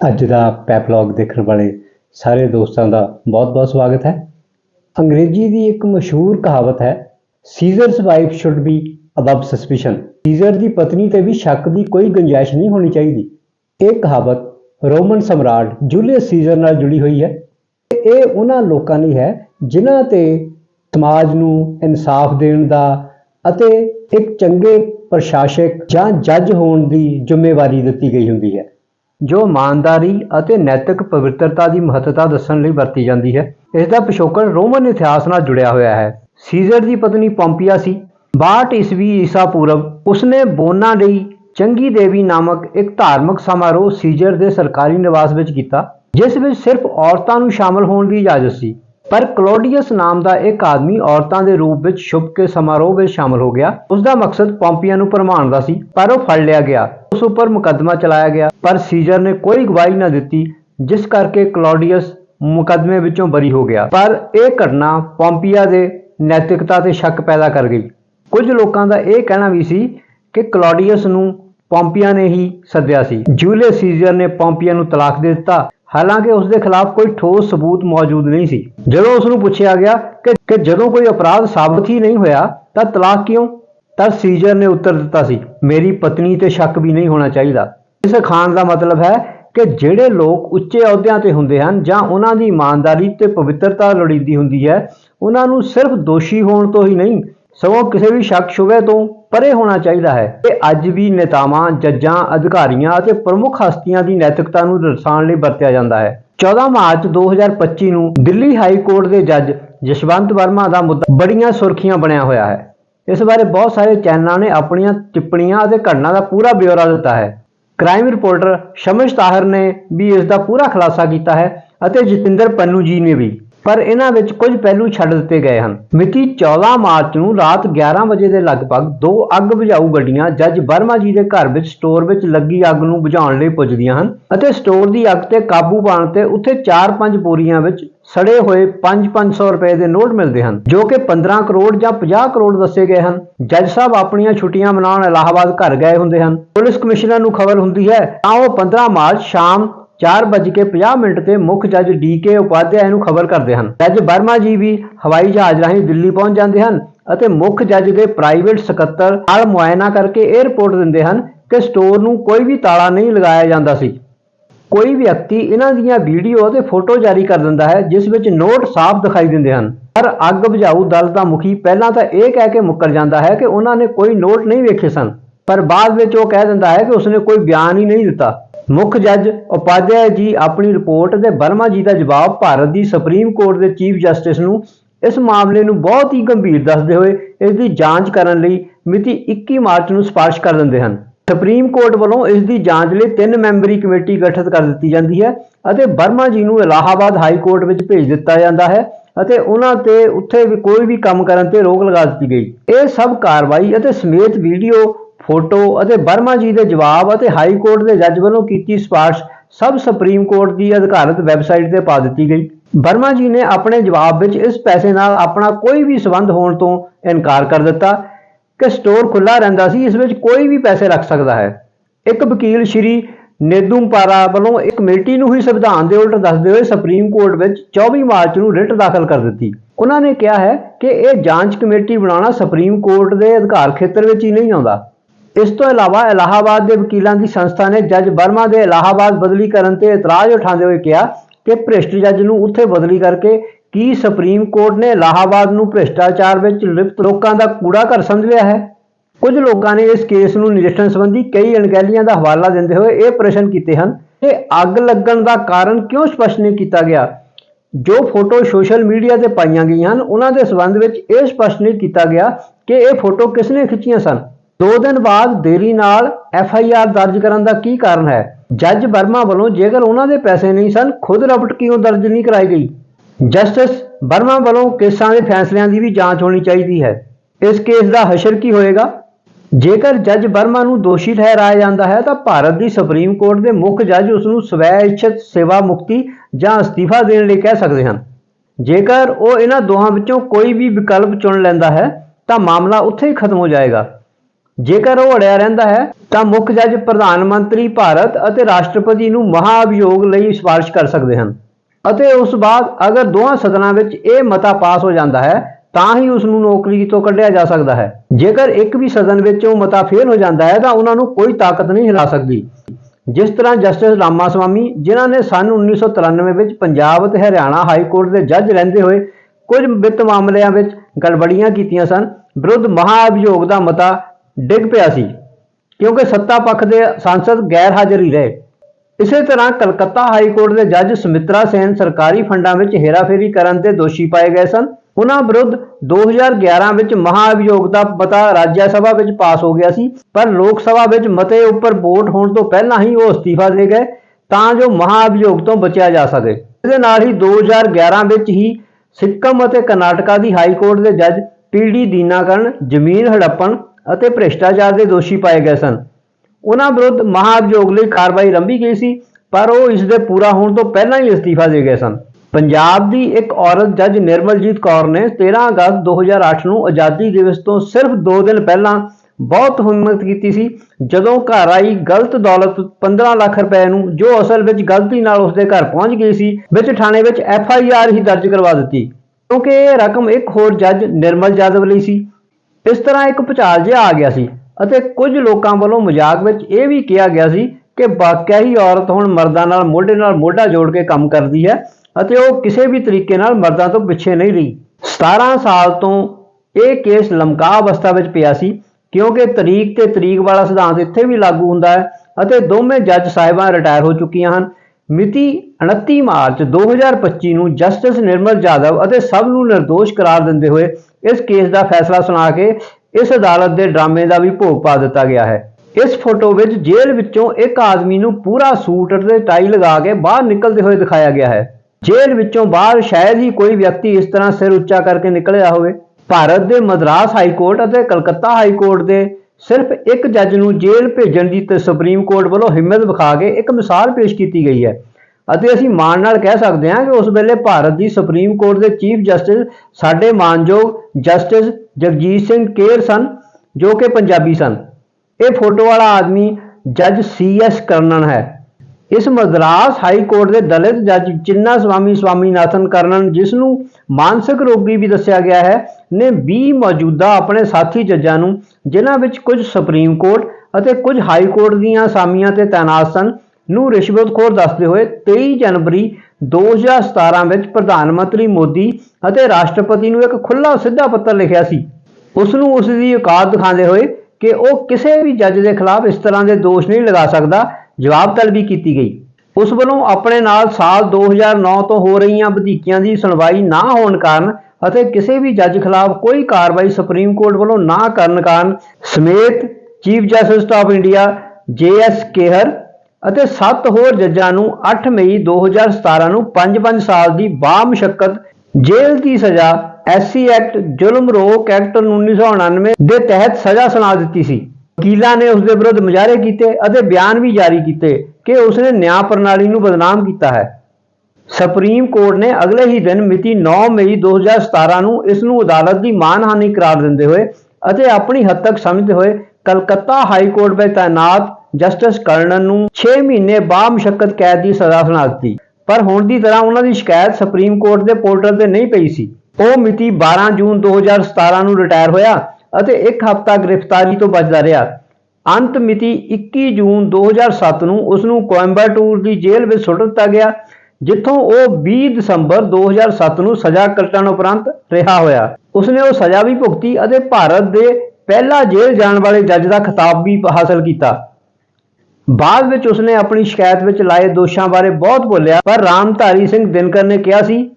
ਅੱਜ ਦਾ ਪੈਪਲੌਗ ਦੇਖਣ ਵਾਲੇ ਸਾਰੇ ਦੋਸਤਾਂ ਦਾ ਬਹੁਤ-ਬਹੁਤ ਸਵਾਗਤ ਹੈ। ਅੰਗਰੇਜ਼ੀ ਦੀ ਇੱਕ ਮਸ਼ਹੂਰ ਕਹਾਵਤ ਹੈ Caesar's wife should be above suspicion Caesar ਦੀ ਪਤਨੀ ਤੇ ਵੀ ਸ਼ੱਕ ਦੀ ਕੋਈ ਗੁੰਜਾਇਸ਼ ਨਹੀਂ ਹੋਣੀ ਚਾਹੀਦੀ। ਇਹ ਕਹਾਵਤ ਰੋਮਨ ਸਮਰਾਟ ਜੂਲੀਅਸ ਸੀਜ਼ਰ ਨਾਲ ਜੁੜੀ ਹੋਈ ਹੈ ਤੇ ਇਹ ਉਹਨਾਂ ਲੋਕਾਂ ਲਈ ਹੈ ਜਿਨ੍ਹਾਂ ਤੇ ਸਮਾਜ ਨੂੰ ਇਨਸਾਫ ਦੇਣ ਦਾ ਅਤੇ ਇੱਕ ਚੰਗੇ ਪ੍ਰਸ਼ਾਸਕ ਜਾਂ ਜੱਜ ਹੋਣ ਦੀ ਜ਼ਿੰਮੇਵਾਰੀ ਦਿੱਤੀ ਗਈ ਹੁੰਦੀ ਹੈ। ਜੋ ਇਮਾਨਦਾਰੀ ਅਤੇ ਨੈਤਿਕ ਪਵਿੱਤਰਤਾ ਦੀ ਮਹੱਤਤਾ ਦੱਸਣ ਲਈ ਵਰਤੀ ਜਾਂਦੀ ਹੈ। ਇਸ ਦਾ ਪਿਛੋਕੜ ਰੋਮਨ ਇਤਿਹਾਸ ਨਾਲ ਜੁੜਿਆ ਹੋਇਆ ਹੈ। ਸੀਜ਼ਰ ਦੀ ਪਤਨੀ ਪੰਪੀਆ ਸੀ। 62 ਈਸਵੀ ਈਸਾ ਪੂਰਬ ਉਸਨੇ ਬੋਨਾ ਲਈ ਚੰਗੀ ਦੇਵੀ ਨਾਮਕ ਇੱਕ ਧਾਰਮਿਕ ਸਮਾਰੋਹ ਸੀਜ਼ਰ ਦੇ ਸਰਕਾਰੀ ਨਿਵਾਸ ਵਿੱਚ ਕੀਤਾ, ਜਿਸ ਵਿੱਚ ਸਿਰਫ ਔਰਤਾਂ ਨੂੰ ਸ਼ਾਮਲ ਹੋਣ ਦੀ ਇਜਾਜ਼ਤ ਸੀ। ਪਰ ਕਲੋਡੀਅਸ ਨਾਮ ਦਾ ਇੱਕ ਆਦਮੀ ਔਰਤਾਂ ਦੇ ਰੂਪ ਵਿੱਚ ਛੁਪ ਕੇ ਸਮਾਰੋਹ ਵਿੱਚ ਸ਼ਾਮਲ ਹੋ ਗਿਆ। ਉਸ ਦਾ ਮਕਸਦ ਪੰਪੀਆ ਨੂੰ ਭਰਮਾਉਣ ਦਾ ਸੀ, ਪਰ ਉਹ ਫੜ ਲਿਆ ਗਿਆ। ਉਸ ਉੱਪਰ ਮੁਕੱਦਮਾ ਚਲਾਇਆ ਗਿਆ, ਪਰ ਸੀਜ਼ਰ ਨੇ ਕੋਈ ਗਵਾਹੀ ਨਾ ਦਿੱਤੀ, ਜਿਸ ਕਰਕੇ ਕਲੋਡੀਅਸ ਮੁਕੱਦਮੇ ਵਿੱਚੋਂ ਬਰੀ ਹੋ ਗਿਆ। ਪਰ ਇਹ ਘਟਨਾ ਪੰਪੀਆ ਦੇ ਨੈਤਿਕਤਾ ਤੇ ਸ਼ੱਕ ਪੈਦਾ ਕਰ ਗਈ। ਕੁਝ ਲੋਕਾਂ ਦਾ ਇਹ ਕਹਿਣਾ ਵੀ ਸੀ ਕਿ ਕਲੋਡੀਅਸ ਨੂੰ ਪੰਪੀਆ ਨੇ ਹੀ ਸੱਦਿਆ ਸੀ। ਜੂਲੀਅਸ ਸੀਜ਼ਰ ਨੇ ਪੰਪੀਆ ਨੂੰ ਤਲਾਕ ਦੇ ਦਿੱਤਾ ਹਾਲਾਂਕਿ ਉਸ ਦੇ ਖਿਲਾਫ ਕੋਈ ਠੋਸ ਸਬੂਤ ਮੌਜੂਦ ਨਹੀਂ ਸੀ। ਜਦੋਂ ਉਸ ਨੂੰ ਪੁੱਛਿਆ ਗਿਆ ਕਿ ਜਦੋਂ ਕੋਈ ਅਪਰਾਧ ਸਾਬਤ ਹੀ ਨਹੀਂ ਹੋਇਆ, ਤਾਂ ਤਲਾਕ ਕਿਉਂ? ਤਾਂ ਸੀਜ਼ਰ ਨੇ ਉੱਤਰ ਦਿੱਤਾ ਸੀ, ਮੇਰੀ ਪਤਨੀ ਤੇ ਸ਼ੱਕ ਵੀ ਨਹੀਂ ਹੋਣਾ ਚਾਹੀਦਾ। ਇਸ ਖਾਨ ਦਾ ਮਤਲਬ ਹੈ ਕਿ ਜਿਹੜੇ ਲੋਕ ਉੱਚੇ ਅਹੁਦਿਆਂ ਤੇ ਹੁੰਦੇ ਹਨ ਜਾਂ ਉਹਨਾਂ ਦੀ ਇਮਾਨਦਾਰੀ ਤੇ ਪਵਿੱਤਰਤਾ ਲੋੜੀਂਦੀ ਹੁੰਦੀ ਹੈ, ਉਹਨਾਂ ਨੂੰ ਸਿਰਫ ਦੋਸ਼ੀ ਹੋਣ ਤੋਂ ਹੀ ਨਹੀਂ, ਸਗੋਂ ਕਿਸੇ ਵੀ ਸ਼ੱਕ ਸ਼ੁਬੇ ਤੋਂ ਪਰੇ ਹੋਣਾ ਚਾਹੀਦਾ ਹੈ। ਇਹ ਅੱਜ ਵੀ ਨੇਤਾਵਾਂ, ਜੱਜਾਂ, ਅਧਿਕਾਰੀਆਂ ਅਤੇ ਪ੍ਰਮੁੱਖ ਹਸਤੀਆਂ ਦੀ ਨੈਤਿਕਤਾ ਨੂੰ ਦਰਸਾਉਣ ਲਈ ਵਰਤਿਆ ਜਾਂਦਾ ਹੈ। 14 ਮਾਰਚ 2025 ਨੂੰ ਦਿੱਲੀ ਹਾਈ ਕੋਰਟ ਦੇ ਜੱਜ ਜਸ਼ਵੰਤ ਵਰਮਾ ਦਾ ਮੁੱਦਾ ਬੜੀਆਂ ਸੁਰਖੀਆਂ ਬਣਿਆ ਹੋਇਆ ਹੈ। ਇਸ ਬਾਰੇ ਬਹੁਤ ਸਾਰੇ ਚੈਨਲਾਂ ਨੇ ਆਪਣੀਆਂ ਟਿੱਪਣੀਆਂ ਅਤੇ ਘਟਨਾ ਦਾ ਪੂਰਾ ਬਿਊਰਾ ਦਿੱਤਾ ਹੈ। ਕ੍ਰਾਈਮ ਰਿਪੋਰਟਰ ਸ਼ਮਸ਼ ਤਾਹਰ ਨੇ ਵੀ ਇਸ ਦਾ ਪੂਰਾ ਖੁਲਾਸਾ ਕੀਤਾ ਹੈ ਅਤੇ ਜਤਿੰਦਰ ਪੰਨੂ ਜੀ ਨੇ ਵੀ। ਪਰ ਇਹਨਾਂ ਵਿੱਚ ਕੁਝ ਪਹਿਲੂ ਛੱਡ ਦਿੱਤੇ ਗਏ ਹਨ। ਮਿਤੀ 14 ਮਾਰਚ ਨੂੰ ਰਾਤ 11 ਵਜੇ ਦੇ ਲਗਭਗ ਦੋ ਅੱਗ ਬੁਝਾਊ ਗੱਡੀਆਂ ਜੱਜ ਵਰਮਾ ਜੀ ਦੇ ਘਰ ਵਿੱਚ ਸਟੋਰ ਵਿੱਚ ਲੱਗੀ ਅੱਗ ਨੂੰ ਬੁਝਾਉਣ ਲਈ ਪੁੱਜਦੀਆਂ ਹਨ ਅਤੇ ਸਟੋਰ ਦੀ ਅੱਗ ਤੇ ਕਾਬੂ ਪਾਉਣ ਤੇ ਉੱਥੇ 4-5 ਬੋਰੀਆਂ ਵਿੱਚ ਸੜੇ ਹੋਏ 5-500 ਰੁਪਏ ਦੇ ਨੋਟ ਮਿਲਦੇ ਹਨ, ਜੋ ਕਿ 15 ਕਰੋੜ ਜਾਂ 50 ਕਰੋੜ ਦੱਸੇ ਗਏ ਹਨ। ਜੱਜ ਸਾਹਿਬ ਆਪਣੀਆਂ ਛੁੱਟੀਆਂ ਮਨਾਉਣ ਇਲਾਹਾਬਾਦ ਘਰ ਗਏ ਹੁੰਦੇ ਹਨ। ਪੁਲਿਸ ਕਮਿਸ਼ਨਰ ਨੂੰ ਖਬਰ ਹੁੰਦੀ ਹੈ, ਤਾਂ ਉਹ 15 ਮਾਰਚ ਸ਼ਾਮ 4:50 ਮਿੰਟ ਤੇ ਮੁੱਖ ਜੱਜ ਡੀਕੇ ਉਪਾਧਿਆਏ ਨੂੰ ਖਬਰ ਕਰਦੇ ਹਨ। ਜੱਜ ਵਰਮਾ ਜੀ ਵੀ ਹਵਾਈ ਜਹਾਜ਼ ਰਾਹੀਂ ਦਿੱਲੀ ਪਹੁੰਚ ਜਾਂਦੇ ਹਨ ਅਤੇ ਮੁੱਖ ਜੱਜ ਦੇ ਪ੍ਰਾਈਵੇਟ ਸਕੱਤਰ ਨਾਲ ਮੁਆਇਨਾ ਕਰਕੇ ਇਹ ਰਿਪੋਰਟ ਦਿੰਦੇ ਹਨ ਕਿ ਸਟੋਰ ਨੂੰ ਕੋਈ ਵੀ ਤਾਲਾ ਨਹੀਂ ਲਗਾਇਆ ਜਾਂਦਾ ਸੀ। ਕੋਈ ਵਿਅਕਤੀ ਇਹਨਾਂ ਦੀਆਂ ਵੀਡੀਓ ਅਤੇ ਫੋਟੋ ਜਾਰੀ ਕਰ ਦਿੰਦਾ ਹੈ, ਜਿਸ ਵਿੱਚ ਨੋਟ ਸਾਫ਼ ਦਿਖਾਈ ਦਿੰਦੇ ਹਨ। ਪਰ ਅੱਗ ਬੁਝਾਊ ਦਲ ਦਾ ਮੁਖੀ ਪਹਿਲਾਂ ਤਾਂ ਇਹ ਕਹਿ ਕੇ ਮੁੱਕਰ ਜਾਂਦਾ ਹੈ ਕਿ ਉਹਨਾਂ ਨੇ ਕੋਈ ਨੋਟ ਨਹੀਂ ਵੇਖੇ ਸਨ। ਪਰ ਬਾਅਦ ਵਿੱਚ ਉਹ ਕਹਿ ਦਿੰਦਾ ਹੈ ਕਿ ਉਸਨੇ ਕੋਈ ਬਿਆਨ ਹੀ ਨਹੀਂ ਦਿੱਤਾ। ਮੁੱਖ ਜੱਜ ਉਪਾਧਿਆਏ ਜੀ ਆਪਣੀ ਰਿਪੋਰਟ ਤੇ ਵਰਮਾ ਜੀ ਦਾ ਜਵਾਬ ਭਾਰਤ ਦੀ ਸੁਪਰੀਮ ਕੋਰਟ ਦੇ ਚੀਫ ਜਸਟਿਸ ਨੂੰ ਇਸ ਮਾਮਲੇ ਨੂੰ ਬਹੁਤ ਹੀ ਗੰਭੀਰ ਦੱਸਦੇ ਹੋਏ ਇਸ ਦੀ ਜਾਂਚ ਕਰਨ ਲਈ ਮਿਤੀ 21 ਮਾਰਚ ਨੂੰ ਸਿਫਾਰਿਸ਼ ਕਰ ਦਿੰਦੇ ਹਨ। ਸੁਪਰੀਮ ਕੋਰਟ ਵੱਲੋਂ ਇਸ ਦੀ ਜਾਂਚ ਲਈ ਤਿੰਨ ਮੈਂਬਰੀ ਕਮੇਟੀ ਗਠਿਤ ਕਰ ਦਿੱਤੀ ਜਾਂਦੀ ਹੈ ਅਤੇ ਵਰਮਾ ਜੀ ਨੂੰ ਇਲਾਹਾਬਾਦ ਹਾਈ ਕੋਰਟ ਵਿੱਚ ਭੇਜ ਦਿੱਤਾ ਜਾਂਦਾ ਹੈ ਅਤੇ ਉਹਨਾਂ ਤੇ ਉੱਥੇ ਵੀ ਕੋਈ ਵੀ ਕੰਮ ਕਰਨ ਤੇ ਰੋਕ ਲਗਾ ਦਿੱਤੀ ਗਈ। ਇਹ ਸਭ ਕਾਰਵਾਈ ਅਤੇ ਸਮੇਤ ਵੀਡੀਓ ਫੋਟੋ ਅਤੇ ਵਰਮਾ ਜੀ ਦੇ ਜਵਾਬ ਅਤੇ ਹਾਈ ਕੋਰਟ ਦੇ ਜੱਜ ਵੱਲੋਂ ਕੀਤੀ ਸਿਫਾਰਿਸ਼ ਸਭ ਸੁਪਰੀਮ ਕੋਰਟ ਦੀ ਅਧਿਕਾਰਤ ਵੈਬਸਾਈਟ ਤੇ ਪਾ ਦਿੱਤੀ ਗਈ। ਵਰਮਾ ਜੀ ਨੇ ਆਪਣੇ ਜਵਾਬ ਵਿੱਚ ਇਸ ਪੈਸੇ ਨਾਲ ਆਪਣਾ ਕੋਈ ਵੀ ਸਬੰਧ ਹੋਣ ਤੋਂ ਇਨਕਾਰ ਕਰ ਦਿੱਤਾ ਕਿ ਸਟੋਰ ਖੁੱਲਾ ਰਹਿੰਦਾ ਸੀ, ਇਸ ਵਿੱਚ ਕੋਈ ਵੀ ਪੈਸੇ ਰੱਖ ਸਕਦਾ ਹੈ। ਇੱਕ ਵਕੀਲ ਸ਼੍ਰੀ ਨੇਦੂਮਪਾਰਾ ਵੱਲੋਂ ਇੱਕ ਕਮੇਟੀ ਨੂੰ ਹੀ ਸੰਵਿਧਾਨ ਦੇ ਉਲਟ ਦੱਸਦੇ ਹੋਏ ਸੁਪਰੀਮ ਕੋਰਟ ਵਿੱਚ 24 ਮਾਰਚ ਨੂੰ ਰਿਟ ਦਾਖਲ ਕਰ ਦਿੱਤੀ। ਉਹਨਾਂ ਨੇ ਕਿਹਾ ਹੈ ਕਿ ਇਹ ਜਾਂਚ ਕਮੇਟੀ ਬਣਾਉਣਾ ਸੁਪਰੀਮ ਕੋਰਟ ਦੇ ਅਧਿਕਾਰ ਖੇਤਰ ਵਿੱਚ ਹੀ ਨਹੀਂ ਆਉਂਦਾ। ਇਸ ਤੋਂ ਇਲਾਵਾ ਇਲਾਹਾਬਾਦ ਦੇ ਵਕੀਲਾਂ ਦੀ ਸੰਸਥਾ ਨੇ ਜੱਜ ਵਰਮਾ ਦੇ ਇਲਾਹਾਬਾਦ ਬਦਲੀ ਕਰਨ ਤੇ ਇਤਰਾਜ਼ ਉਠਾਉਂਦੇ ਹੋਏ ਕਿਹਾ ਕਿ ਭ੍ਰਿਸ਼ਟ ਜੱਜ ਨੂੰ ਉੱਥੇ ਬਦਲੀ ਕਰਕੇ ਕੀ ਸੁਪਰੀਮ ਕੋਰਟ ਨੇ ਇਲਾਹਾਬਾਦ ਨੂੰ ਭ੍ਰਿਸ਼ਟਾਚਾਰ ਵਿੱਚ ਲਿਪਤ ਲੋਕਾਂ ਦਾ ਕੂੜਾ ਘਰ ਸਮਝ ਲਿਆ ਹੈ? ਕੁਝ ਲੋਕਾਂ ਨੇ ਇਸ ਕੇਸ ਨੂੰ ਨਜਿੱਠਣ ਸੰਬੰਧੀ ਕਈ ਅਣਗਹਿਲੀਆਂ ਦਾ ਹਵਾਲਾ ਦਿੰਦੇ ਹੋਏ ਇਹ ਪ੍ਰਸ਼ਨ ਕੀਤੇ ਹਨ ਕਿ ਅੱਗ ਲੱਗਣ ਦਾ ਕਾਰਨ ਕਿਉਂ ਸਪਸ਼ਟ ਨਹੀਂ ਕੀਤਾ ਗਿਆ? ਜੋ ਫੋਟੋ ਸੋਸ਼ਲ ਮੀਡੀਆ ਤੇ ਪਾਈਆਂ ਗਈਆਂ ਹਨ, ਉਹਨਾਂ ਦੇ ਸਬੰਧ ਵਿੱਚ ਇਹ ਸਪਸ਼ਟ ਨਹੀਂ ਕੀਤਾ ਗਿਆ ਕਿ ਇਹ ਫੋਟੋ ਕਿਸ ਨੇ ਖਿੱਚੀਆਂ ਸਨ। ਦੋ ਦਿਨ ਬਾਅਦ ਦੇਰੀ ਨਾਲ ਐਫ ਆਈ ਆਰ ਦਰਜ ਕਰਨ ਦਾ ਕੀ ਕਾਰਨ ਹੈ? ਜੱਜ ਵਰਮਾ ਵੱਲੋਂ ਜੇਕਰ ਉਹਨਾਂ ਦੇ ਪੈਸੇ ਨਹੀਂ ਸਨ, ਖੁਦ ਰਪਟ ਕਿਉਂ ਦਰਜ ਨਹੀਂ ਕਰਾਈ ਗਈ? ਜਸਟਿਸ ਵਰਮਾ ਵੱਲੋਂ ਕੇਸਾਂ ਦੇ ਫੈਸਲਿਆਂ ਦੀ ਵੀ ਜਾਂਚ ਹੋਣੀ ਚਾਹੀਦੀ ਹੈ। ਇਸ ਕੇਸ ਦਾ ਹਸ਼ਰ ਕੀ ਹੋਏਗਾ? ਜੇਕਰ ਜੱਜ ਵਰਮਾ ਨੂੰ ਦੋਸ਼ੀ ਠਹਿਰਾਇਆ ਜਾਂਦਾ ਹੈ, ਤਾਂ ਭਾਰਤ ਦੀ ਸੁਪਰੀਮ ਕੋਰਟ ਦੇ ਮੁੱਖ ਜੱਜ ਉਸ ਨੂੰ ਸਵੈ ਇੱਛਤ ਸੇਵਾ ਮੁਕਤੀ ਜਾਂ ਅਸਤੀਫਾ ਦੇਣ ਲਈ ਕਹਿ ਸਕਦੇ ਹਨ। ਜੇਕਰ ਉਹ ਇਹਨਾਂ ਦੋਹਾਂ ਵਿੱਚੋਂ ਕੋਈ ਵੀ ਵਿਕਲਪ ਚੁਣ ਲੈਂਦਾ ਹੈ, ਤਾਂ ਮਾਮਲਾ ਉੱਥੇ ਹੀ ਖਤਮ ਹੋ ਜਾਏਗਾ। ਜੇਕਰ ਉਹ ਅੜਿਆ ਰਹਿੰਦਾ ਹੈ, ਤਾਂ ਮੁੱਖ ਜੱਜ ਪ੍ਰਧਾਨ ਮੰਤਰੀ ਭਾਰਤ ਅਤੇ ਰਾਸ਼ਟਰਪਤੀ ਨੂੰ ਮਹਾ ਅਭਿਯੋਗ ਲਈ ਸਿਫਾਰਿਸ਼ ਕਰ ਸਕਦੇ ਹਨ। ਅਤੇ ਉਸ ਬਾਅਦ ਅਗਰ ਦੋਹਾਂ ਸਦਨਾਂ ਵਿੱਚ ਇਹ ਮਤਾ ਪਾਸ ਹੋ ਜਾਂਦਾ ਹੈ, ਤਾਂ ਹੀ ਉਸ ਨੂੰ ਨੌਕਰੀ ਤੋਂ ਕੱਢਿਆ ਜਾ ਸਕਦਾ ਹੈ। ਜੇਕਰ ਇੱਕ ਵੀ ਸਦਨ ਵਿੱਚ ਉਹ ਮਤਾ ਫੇਲ ਹੋ ਜਾਂਦਾ ਹੈ, ਤਾਂ ਉਹਨਾਂ ਨੂੰ ਕੋਈ ਤਾਕਤ ਨਹੀਂ ਹਿਲਾ ਸਕਦੀ। ਜਿਸ ਤਰ੍ਹਾਂ ਜਸਟਿਸ ਰਾਮਾ ਸਵਾਮੀ ਜਿਨ੍ਹਾਂ ਨੇ ਸਨ 1993 ਵਿੱਚ ਪੰਜਾਬ ਅਤੇ ਹਰਿਆਣਾ ਹਾਈ ਕੋਰਟ ਦੇ ਜੱਜ ਰਹਿੰਦੇ ਹੋਏ ਕੁਝ ਵਿੱਤ ਮਾਮਲਿਆਂ ਵਿੱਚ ਗੜਬੜੀਆਂ ਕੀਤੀਆਂ ਸਨ, ਵਿਰੁੱਧ ਮਹਾ ਅਭਿਯੋਗ ਦਾ ਮਤਾ ਡਿੱਗ ਪਿਆ ਸੀ, ਕਿਉਂਕਿ ਸੱਤਾ ਪੱਖ ਦੇ ਸੰਸਦ ਗੈਰ ਹਾਜ਼ਰ ਹੀ ਰਹੇ। ਇਸੇ ਤਰ੍ਹਾਂ ਕਲਕੱਤਾ ਹਾਈ ਕੋਰਟ ਦੇ ਜੱਜ ਸੁਮਿਤਰਾ ਸੈਨ ਸਰਕਾਰੀ ਫੰਡਾਂ ਵਿੱਚ ਹੇਰਾਫੇਰੀ ਕਰਨ ਦੇ ਦੋਸ਼ੀ ਪਾਏ ਗਏ ਸਨ। ਉਹਨਾਂ ਵਿਰੁੱਧ 2011 ਵਿੱਚ ਮਹਾ ਅਭਿਯੋਗ ਦਾ ਪਤਾ ਰਾਜ ਸਭਾ ਵਿੱਚ ਪਾਸ ਹੋ ਗਿਆ ਸੀ, ਪਰ ਲੋਕ ਸਭਾ ਵਿੱਚ ਮਤੇ ਉੱਪਰ ਵੋਟ ਹੋਣ ਤੋਂ ਪਹਿਲਾਂ ਹੀ ਉਹ ਅਸਤੀਫਾ ਦੇ ਗਏ, ਤਾਂ ਜੋ ਮਹਾ ਅਭਿਯੋਗ ਤੋਂ ਬਚਿਆ ਜਾ ਸਕੇ। ਇਹਦੇ ਨਾਲ ਹੀ 2011 ਵਿੱਚ ਹੀ ਸਿੱਕਮ ਅਤੇ ਕਰਨਾਟਕਾ ਦੀ ਹਾਈ ਕੋਰਟ ਦੇ ਜੱਜ ਪੀਡੀ ਦੀਨਾਕਰਨ ਜ਼ਮੀਨ ਹੜੱਪਣ ਅਤੇ ਭ੍ਰਿਸ਼ਟਾਚਾਰ ਦੇ ਦੋਸ਼ੀ ਪਾਏ ਗਏ ਸਨ। ਉਹਨਾਂ ਵਿਰੁੱਧ ਮਹਾਅਭਿਯੋਗ ਲਈ ਕਾਰਵਾਈ ਰੰਭੀ ਗਈ ਸੀ, ਪਰ ਉਹ ਇਸ ਦੇ ਪੂਰਾ ਹੋਣ ਤੋਂ ਪਹਿਲਾਂ ਹੀ ਅਸਤੀਫਾ ਦੇ ਗਏ ਸਨ। ਪੰਜਾਬ ਦੀ ਇੱਕ ਔਰਤ ਜੱਜ ਨਿਰਮਲਜੀਤ ਕੌਰ ਨੇ 13 ਅਗਸਤ 2008 ਨੂੰ ਆਜ਼ਾਦੀ ਦਿਵਸ ਤੋਂ ਸਿਰਫ 2 ਦਿਨ ਪਹਿਲਾਂ ਬਹੁਤ ਹਿੰਮਤ ਕੀਤੀ ਸੀ, ਜਦੋਂ ਘਰ ਆਈ ਗਲਤ ਦੌਲਤ 15 ਲੱਖ ਰੁਪਏ ਨੂੰ, ਜੋ ਅਸਲ ਵਿੱਚ ਗਲਤੀ ਨਾਲ ਉਸਦੇ ਘਰ ਪਹੁੰਚ ਗਈ ਸੀ, ਵਿੱਚ ਥਾਣੇ ਵਿੱਚ ਐਫ ਆਈ ਆਰ ਹੀ ਦਰਜ ਕਰਵਾ ਦਿੱਤੀ। ਕਿਉਂਕਿ ਇਹ ਰਕਮ ਇੱਕ ਹੋਰ ਜੱਜ ਨਿਰਮਲ ਜਾਦਵ ਲਈ ਸੀ। ਇਸ ਤਰ੍ਹਾਂ ਇੱਕ ਭੁਚਾਲ ਜਿਹਾ ਆ ਗਿਆ ਸੀ ਅਤੇ ਕੁਝ ਲੋਕਾਂ ਵੱਲੋਂ ਮਜ਼ਾਕ ਵਿੱਚ ਇਹ ਵੀ ਕਿਹਾ ਗਿਆ ਸੀ ਕਿ ਵਾਕਿਆ ਹੀ ਔਰਤ ਹੁਣ ਮਰਦਾਂ ਨਾਲ ਮੋਢੇ ਨਾਲ ਮੋਢਾ ਜੋੜ ਕੇ ਕੰਮ ਕਰਦੀ ਹੈ ਅਤੇ ਉਹ ਕਿਸੇ ਵੀ ਤਰੀਕੇ ਨਾਲ ਮਰਦਾਂ ਤੋਂ ਪਿੱਛੇ ਨਹੀਂ ਰਹੀ। 17 ਸਾਲ ਤੋਂ ਇਹ ਕੇਸ ਲਮਕਾ ਅਵਸਥਾ ਵਿੱਚ ਪਿਆ ਸੀ, ਕਿਉਂਕਿ ਤਰੀਕ ਤੇ ਤਰੀਕ ਵਾਲਾ ਸਿਧਾਂਤ ਇੱਥੇ ਵੀ ਲਾਗੂ ਹੁੰਦਾ ਹੈ ਅਤੇ ਦੋਵੇਂ ਜੱਜ ਸਾਹਿਬਾਂ ਰਿਟਾਇਰ ਹੋ ਚੁੱਕੀਆਂ ਹਨ। ਮਿਤੀ 29 ਮਾਰਚ 2025 ਨੂੰ ਜਸਟਿਸ ਨਿਰਮਲ ਜਾਦਵ ਅਤੇ ਸਭ ਨੂੰ ਨਿਰਦੋਸ਼ ਕਰਾਰ ਦਿੰਦੇ ਹੋਏ ਇਸ ਕੇਸ ਦਾ ਫੈਸਲਾ ਸੁਣਾ ਕੇ ਇਸ ਅਦਾਲਤ ਦੇ ਡਰਾਮੇ ਦਾ ਵੀ ਭੋਗ ਪਾ ਦਿੱਤਾ ਗਿਆ ਹੈ। ਇਸ ਫੋਟੋ ਵਿੱਚ ਜੇਲ੍ਹ ਵਿੱਚੋਂ ਇੱਕ ਆਦਮੀ ਨੂੰ ਪੂਰਾ ਸੂਟ ਅਤੇ ਟਾਈ ਲਗਾ ਕੇ ਬਾਹਰ ਨਿਕਲਦੇ ਹੋਏ ਦਿਖਾਇਆ ਗਿਆ ਹੈ। ਜੇਲ੍ਹ ਵਿੱਚੋਂ ਬਾਹਰ ਸ਼ਾਇਦ ਹੀ ਕੋਈ ਵਿਅਕਤੀ ਇਸ ਤਰ੍ਹਾਂ ਸਿਰ ਉੱਚਾ ਕਰਕੇ ਨਿਕਲਿਆ ਹੋਵੇ। ਭਾਰਤ ਦੇ ਮਦਰਾਸ ਹਾਈ ਕੋਰਟ ਅਤੇ ਕਲਕੱਤਾ ਹਾਈ ਕੋਰਟ ਦੇ ਸਿਰਫ ਇੱਕ ਜੱਜ ਨੂੰ ਜੇਲ੍ਹ ਭੇਜਣ ਦੀ ਤੇ ਸੁਪਰੀਮ ਕੋਰਟ ਵੱਲੋਂ ਹਿੰਮਤ ਵਿਖਾ ਕੇ ਇੱਕ ਮਿਸਾਲ ਪੇਸ਼ ਕੀਤੀ ਗਈ ਹੈ। ਅਤੇ ਅਸੀਂ ਮਾਣ ਨਾਲ ਕਹਿ ਸਕਦੇ ਹਾਂ ਕਿ ਉਸ ਵੇਲੇ ਭਾਰਤ ਦੀ ਸੁਪਰੀਮ ਕੋਰਟ ਦੇ ਚੀਫ ਜਸਟਿਸ ਸਾਡੇ ਮਾਨਯੋਗ ਜਸਟਿਸ ਜਗਜੀਤ ਸਿੰਘ ਕੇਰ ਸਨ, ਜੋ ਕਿ ਪੰਜਾਬੀ ਸਨ। ਇਹ ਫੋਟੋ ਵਾਲਾ ਆਦਮੀ ਜੱਜ ਸੀ ਐਸ ਕਰਨਨ ਹੈ। ਇਸ ਮਦਰਾਸ ਹਾਈ ਕੋਰਟ ਦੇ ਦਲਿਤ ਜੱਜ ਚਿੰਨਾ ਸਵਾਮੀ ਸਵਾਮੀਨਾਥਨ ਕਰਨਨ, ਜਿਸ ਨੂੰ ਮਾਨਸਿਕ ਰੋਗੀ ਵੀ ਦੱਸਿਆ ਗਿਆ ਹੈ, ਨੇ 20 ਮੌਜੂਦਾ ਆਪਣੇ ਸਾਥੀ ਜੱਜਾਂ ਨੂੰ, ਜਿਨ੍ਹਾਂ ਵਿੱਚ ਕੁਝ ਸੁਪਰੀਮ ਕੋਰਟ ਅਤੇ ਕੁਝ ਹਾਈ ਕੋਰਟ ਦੀਆਂ ਅਸਾਮੀਆਂ ਤੇ ਤਾਇਨਾਤ ਸਨ ਨੂੰ ਰਿਸ਼ਵਤਖੋਰ ਦੱਸਦੇ ਹੋਏ 23 ਜਨਵਰੀ 2017 ਵਿੱਚ ਪ੍ਰਧਾਨ ਮੰਤਰੀ ਮੋਦੀ ਅਤੇ ਰਾਸ਼ਟਰਪਤੀ ਨੂੰ ਇੱਕ ਖੁੱਲ੍ਹਾ ਸਿੱਧਾ ਪੱਤਰ ਲਿਖਿਆ ਸੀ। ਉਸ ਨੂੰ ਉਸ ਦੀ ਔਕਾਤ ਦਿਖਾਉਂਦੇ ਹੋਏ ਕਿ ਉਹ ਕਿਸੇ ਵੀ ਜੱਜ ਦੇ ਖਿਲਾਫ ਇਸ ਤਰ੍ਹਾਂ ਦੇ ਦੋਸ਼ ਨਹੀਂ ਲਗਾ ਸਕਦਾ, ਜਵਾਬ ਤਲਬੀ ਕੀਤੀ ਗਈ। ਉਸ ਵੱਲੋਂ ਆਪਣੇ ਨਾਲ ਸਾਲ 2009 ਤੋਂ ਹੋ ਰਹੀਆਂ ਵਧੀਕੀਆਂ ਦੀ ਸੁਣਵਾਈ ਨਾ ਹੋਣ ਕਾਰਨ ਅਤੇ ਕਿਸੇ ਵੀ ਜੱਜ ਖਿਲਾਫ ਕੋਈ ਕਾਰਵਾਈ ਸੁਪਰੀਮ ਕੋਰਟ ਵੱਲੋਂ ਨਾ ਕਰਨ ਕਾਰਨ ਸਮੇਤ chief justice of India J JS Khehar ਅਤੇ 7 ਹੋਰ ਜੱਜਾਂ ਨੂੰ 8 ਮਈ 2017 ਨੂੰ 5-5 ਸਾਲ ਦੀ ਬਾਮਸ਼ਕਤ ਜੇਲ੍ਹ ਦੀ ਸਜ਼ਾ ਐਸਸੀ ਐਕਟ ਜ਼ੁਲਮ ਰੋਕ ਐਕਟ 1999 ਦੇ ਤਹਿਤ ਸਜ਼ਾ ਸੁਣਾ ਦਿੱਤੀ ਸੀ। ਵਕੀਲਾਂ ਨੇ ਉਸ ਦੇ ਵਿਰੁੱਧ ਮੁਜ਼ਾਹਰੇ ਕੀਤੇ ਅਤੇ ਬਿਆਨ ਵੀ ਜਾਰੀ ਕੀਤੇ ਕਿ ਉਸਨੇ ਨਿਆਂ ਪ੍ਰਣਾਲੀ ਨੂੰ ਬਦਨਾਮ ਕੀਤਾ ਹੈ। ਸੁਪਰੀਮ ਕੋਰਟ ਨੇ ਅਗਲੇ ਹੀ ਦਿਨ ਮਿਤੀ 9 ਮਈ 2017 ਨੂੰ ਇਸ ਨੂੰ ਅਦਾਲਤ ਦੀ ਮਾਨਹਾਨੀ ਕਰਾਰ ਦਿੰਦੇ ਹੋਏ ਅਤੇ ਆਪਣੀ ਹੱਦ ਤੱਕ ਸਮਝਦੇ ਹੋਏ ਕਲਕੱਤਾ ਹਾਈ ਕੋਰਟ ਵਿੱਚ ਤਾਇਨਾਤ ਜਸਟਿਸ ਕਰਨਨ ਨੂੰ 6 ਮਹੀਨੇ ਬਾਮਸ਼ਕਤ ਕੈਦ ਦੀ ਸਜ਼ਾ ਸੁਣਾ ਦਿੱਤੀ। ਪਰ ਹੁਣ ਦੀ ਤਰ੍ਹਾਂ ਉਹਨਾਂ ਦੀ ਸ਼ਿਕਾਇਤ ਸੁਪਰੀਮ ਕੋਰਟ ਦੇ ਪੋਰਟਲ ਤੇ ਨਹੀਂ ਪਈ ਸੀ। ਉਹ ਮਿਤੀ 12 ਜੂਨ 2017 ਨੂੰ ਰਿਟਾਇਰ ਹੋਇਆ ਅਤੇ ਇੱਕ ਹਫ਼ਤਾ ਗ੍ਰਿਫਤਾਰੀ ਤੋਂ ਬਚਦਾ ਰਿਹਾ। ਅੰਤ ਮਿਤੀ 21 ਜੂਨ 2007 ਨੂੰ ਉਸ ਨੂੰ ਕੋਇੰਬਟੂਰ ਦੀ ਜੇਲ੍ਹ ਵਿੱਚ ਸੁੱਟ ਦਿੱਤਾ ਗਿਆ, ਜਿੱਥੋਂ ਉਹ 20 ਦਸੰਬਰ 2007 ਨੂੰ ਸਜ਼ਾ ਕੱਟਣ ਉਪਰੰਤ ਰਿਹਾ ਹੋਇਆ। ਉਸਨੇ ਉਹ ਸਜ਼ਾ ਵੀ ਭੁਗਤੀ ਅਤੇ ਭਾਰਤ ਦੇ ਪਹਿਲਾ ਜੇਲ੍ਹ ਜਾਣ ਵਾਲੇ ਜੱਜ ਦਾ ਖਿਤਾਬ ਵੀ ਹਾਸਲ ਕੀਤਾ। ਬਾਅਦ ਵਿੱਚ ਉਸਨੇ ਆਪਣੀ ਸ਼ਿਕਾਇਤ ਵਿੱਚ ਲਾਏ ਦੋਸ਼ਾਂ ਬਾਰੇ ਬਹੁਤ ਬੋਲਿਆ, ਪਰ ਰਾਮਧਾਰੀ ਸਿੰਘ ਦਿਨਕਰ ਨੇ ਕਿਹਾ ਸੀ,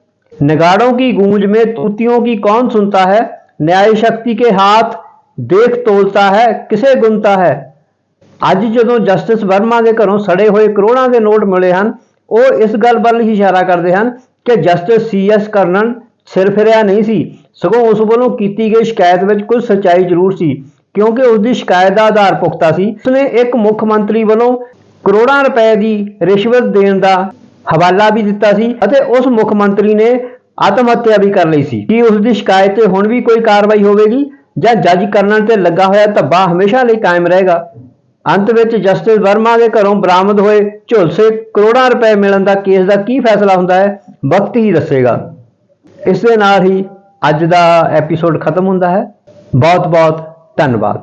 ਨਗਾੜੋਂ ਕੀ ਗੂੰਜ ਮੇ ਤੂਤੀਆਂ ਕੀ ਕੌਣ ਸੁਣਤਾ ਹੈ? ਨਿਆਇ ਸ਼ਕਤੀ ਕੇ ਹੱਥ ਦੇਖ ਤੋਲਤਾ ਹੈ, ਕਿਸੇ ਗੁੰਤਾ ਹੈ? ਅੱਜ ਜਦੋਂ ਜਸਟਿਸ ਵਰਮਾ ਦੇ ਘਰੋਂ ਸੜੇ ਹੋਏ ਕਰੋੜਾਂ ਦੇ ਨੋਟ ਮਿਲੇ ਹਨ, ਉਹ ਇਸ ਗੱਲ ਵੱਲ ਹੀ ਇਸ਼ਾਰਾ ਕਰਦੇ ਹਨ ਕਿ ਜਸਟਿਸ ਸੀਐਸ ਕਰਨਨ ਸਿਰ ਫਿਰਿਆ ਨਹੀਂ ਸੀ। ਸਗੋਂ ਉਸ ਵੱਲੋਂ ਕੀਤੀ ਗਈ ਸ਼ਿਕਾਇਤ ਵਿੱਚ ਕੁਝ ਸੱਚਾਈ ਜ਼ਰੂਰ ਸੀ। ਕਿਉਂਕਿ ਉਸ ਦੀ ਸ਼ਿਕਾਇਤ ਦਾ ਆਧਾਰ ਪੁਖਤਾ ਸੀ। ਉਸਨੇ ਇੱਕ ਮੁੱਖ ਮੰਤਰੀ ਵੱਲੋਂ ਕਰੋੜਾਂ ਰੁਪਏ ਦੀ ਰਿਸ਼ਵਤ ਦੇਣ ਦਾ ਹਵਾਲਾ ਵੀ ਦਿੱਤਾ ਸੀ ਅਤੇ ਉਸ ਮੁੱਖ ਮੰਤਰੀ ਨੇ ਆਤਮ ਹੱਤਿਆ ਵੀ ਕਰ ਲਈ ਸੀ। ਕੀ ਉਸ ਦੀ ਸ਼ਿਕਾਇਤ ਤੇ ਹੁਣ ਵੀ ਕੋਈ ਕਾਰਵਾਈ ਹੋਵੇਗੀ ਜਾਂ ਜੱਜ ਕਰਨ ਤੇ ਲੱਗਾ ਹੋਇਆ ਧੱਬਾ ਹਮੇਸ਼ਾ ਲਈ ਕਾਇਮ ਰਹੇਗਾ? ਅੰਤ ਵਿੱਚ ਜਸਟਿਸ ਵਰਮਾ ਦੇ ਘਰੋਂ ਬਰਾਮਦ ਹੋਏ ਝੁਲਸੇ ਕਰੋੜਾਂ ਰੁਪਏ ਮਿਲਣ ਦਾ ਕੇਸ ਦਾ ਕੀ ਫੈਸਲਾ ਹੁੰਦਾ ਹੈ, ਵਕਤ ਹੀ ਦੱਸੇਗਾ। ਇਸ ਦੇ ਨਾਲ ਹੀ ਅੱਜ ਦਾ ਐਪੀਸੋਡ ਖਤਮ ਹੁੰਦਾ ਹੈ। ਬਹੁਤ ਬਹੁਤ ਧੰਨਵਾਦ।